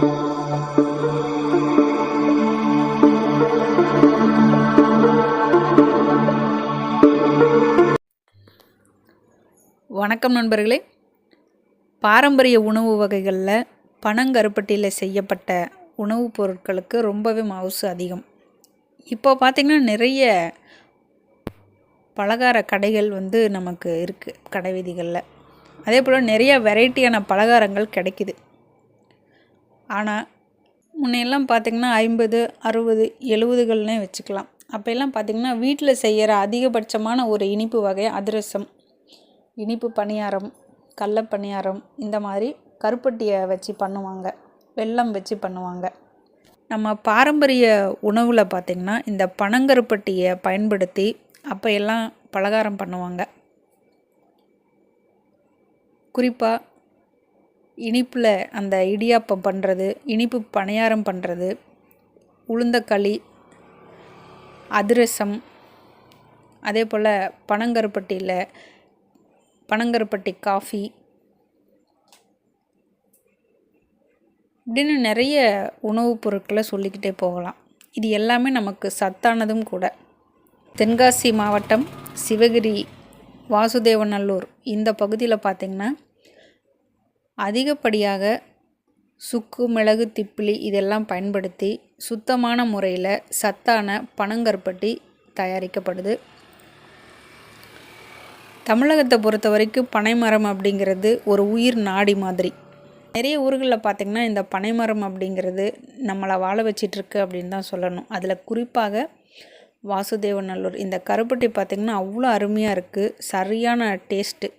வணக்கம் நண்பர்களே. பாரம்பரிய உணவு வகைகளில் பனங்கருப்பட்டியில் செய்யப்பட்ட உணவுப் பொருட்களுக்கு ரொம்பவே மவுசு அதிகம். இப்போ பார்த்திங்கன்னா நிறைய பலகார கடைகள் வந்து நமக்கு இருக்குது கடை வீதிகளில் அதே போல் நிறைய வெரைட்டியான பலகாரங்கள் கிடைக்குது. ஆனால் முன்னையெல்லாம் பார்த்திங்கன்னா ஐம்பது அறுபது எழுபதுகள்னே வச்சுக்கலாம். அப்போல்லாம் பார்த்திங்கன்னா வீட்டில் செய்கிற அதிகபட்சமான ஒரு இனிப்பு வகை அதிரசம். இனிப்பு பணியாரம் கடல பணியாரம் இந்த மாதிரி கருப்பட்டியை வச்சு பண்ணுவாங்க. வெல்லம் வச்சு பண்ணுவாங்க. நம்ம பாரம்பரிய உணவில் பார்த்திங்கன்னா இந்த பனங்கருப்பட்டியை பயன்படுத்தி அப்போ எல்லாம் பலகாரம் பண்ணுவாங்க. குறிப்பாக இனிப்பில் அந்த இடியாப்பம் பண்ணுறது இனிப்பு பணியாரம் பண்ணுறது உளுந்தக்களி அதிரசம் அதே போல் பனங்கருப்பட்டியில் பனங்கருப்பட்டி காஃபி இப்படின்னு நிறைய உணவுப் பொருட்களை சொல்லிக்கிட்டே போகலாம். இது எல்லாமே நமக்கு சத்தானதும் கூட. தென்காசி மாவட்டம் சிவகிரி வாசுதேவநல்லூர். இந்த பகுதியில் பார்த்திங்கன்னா அதிகப்படியாக சுக்கு மிளகு திப்பிலி இதெல்லாம் பயன்படுத்தி சுத்தமான முறையில் சத்தான பனங்கருப்பட்டி தயாரிக்கப்படுது. தமிழகத்தை பொறுத்த வரைக்கும் பனைமரம் அப்படிங்கிறது ஒரு உயிர் நாடி மாதிரி. நிறைய ஊர்களில் பார்த்திங்கன்னா இந்த பனைமரம் அப்படிங்கிறது நம்மளை வாழ வச்சிட்ருக்கு அப்படின்னு தான் சொல்லணும். அதில் குறிப்பாக வாசுதேவநல்லூர். இந்த கருப்பட்டி பார்த்திங்கன்னா அவ்வளோ அருமையாக இருக்குது சரியான டேஸ்ட்டு.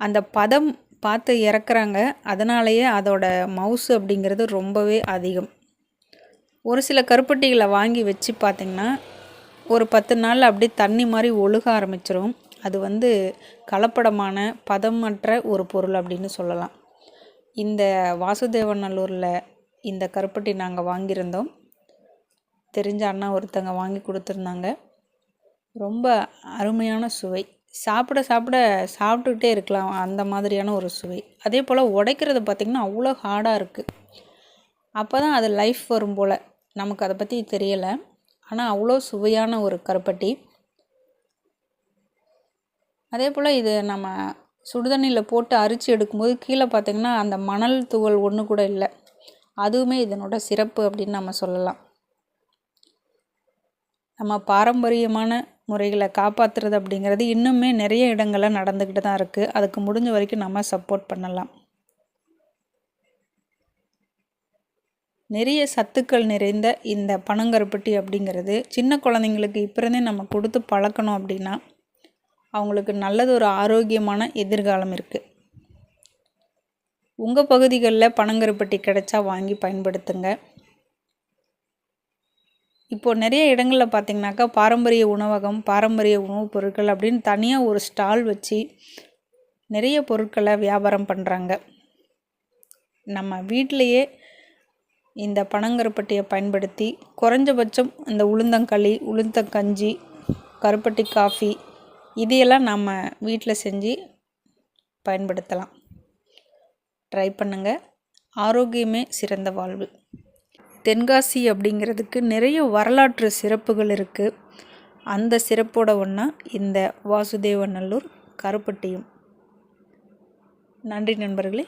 அந்த பதம் பார்த்து இறக்குறாங்க. அதனாலேயே அதோட மவுசு அப்படிங்கிறது ரொம்பவே அதிகம். ஒரு சில கருப்பட்டிகளை வாங்கி வச்சு பார்த்திங்கன்னா ஒரு பத்து நாள் அப்படியே தண்ணி மாதிரி ஒழுக ஆரம்பிச்சிரும். அது வந்து கலப்படமான பதமற்ற ஒரு பொருள் அப்படின்னு சொல்லலாம். இந்த வாசுதேவநல்லூரில் இந்த கருப்பட்டி நாங்கள் வாங்கியிருந்தோம். தெரிஞ்ச அண்ணா ஒருத்தங்க வாங்கி கொடுத்துருந்தாங்க. ரொம்ப அருமையான சுவை. சாப்பிட சாப்பிட சாப்பிட்டுக்கிட்டே இருக்கலாம். அந்த மாதிரியான ஒரு சுவை. அதே போல் உடைக்கிறது பார்த்திங்கன்னா அவ்வளோ ஹார்டாக இருக்குது அப்போ தான் அது லைஃப் வரும் போல். நமக்கு அதை பற்றி தெரியலை. ஆனால் அவ்வளோ சுவையான ஒரு கருப்பட்டி. அதே போல் இது நம்ம சுடுதண்ணியில் போட்டு அரிச்சு எடுக்கும்போது கீழே பார்த்திங்கன்னா அந்த மணல் துகள் ஒன்று கூட இல்லை. அதுவுமே இதனோட சிறப்பு அப்படின்னு நம்ம சொல்லலாம். நம்ம பாரம்பரியமான முறைகளை காப்பாற்றுறது அப்படிங்கிறது இன்னுமே நிறைய இடங்களில் நடந்துக்கிட்டு தான் இருக்குது அதுக்கு முடிஞ்ச வரைக்கும் நம்ம சப்போர்ட் பண்ணலாம். நிறைய சத்துக்கள் நிறைந்த இந்த பனங்கருப்பட்டி அப்படிங்கிறது சின்ன குழந்தைங்களுக்கு இப்போ இருந்தே நம்ம கொடுத்து பழக்கணும் அப்படின்னா அவங்களுக்கு நல்லது ஒரு ஆரோக்கியமான எதிர்காலம் இருக்குது உங்கள் பகுதிகளில் பனங்கருப்பட்டி கிடைச்சா வாங்கி பயன்படுத்துங்க. இப்போது நிறைய இடங்களில் பார்த்திங்கனாக்கா பாரம்பரிய உணவகம் பாரம்பரிய உணவுப் பொருட்கள் அப்படின்னு தனியாக ஒரு ஸ்டால் வச்சு நிறைய பொருட்களை வியாபாரம் பண்ணுறாங்க நம்ம வீட்டிலையே இந்த பனங்கருப்பட்டியை பயன்படுத்தி குறைஞ்சபட்சம் இந்த உளுந்தங்களி உளுந்தங்கஞ்சி கருப்பட்டி காஃபி இதையெல்லாம் நம்ம வீட்டில் செஞ்சு பயன்படுத்தலாம். ட்ரை பண்ணுங்கள் ஆரோக்கியமே சிறந்த வாழ்வு. தென்காசி அப்படிங்கிறதுக்கு நிறைய வரலாற்று சிறப்புகள் இருக்குது அந்த சிறப்போட ஒன்றா இந்த வாசுதேவநல்லூர் கருப்பட்டியும். நன்றி நண்பர்களே.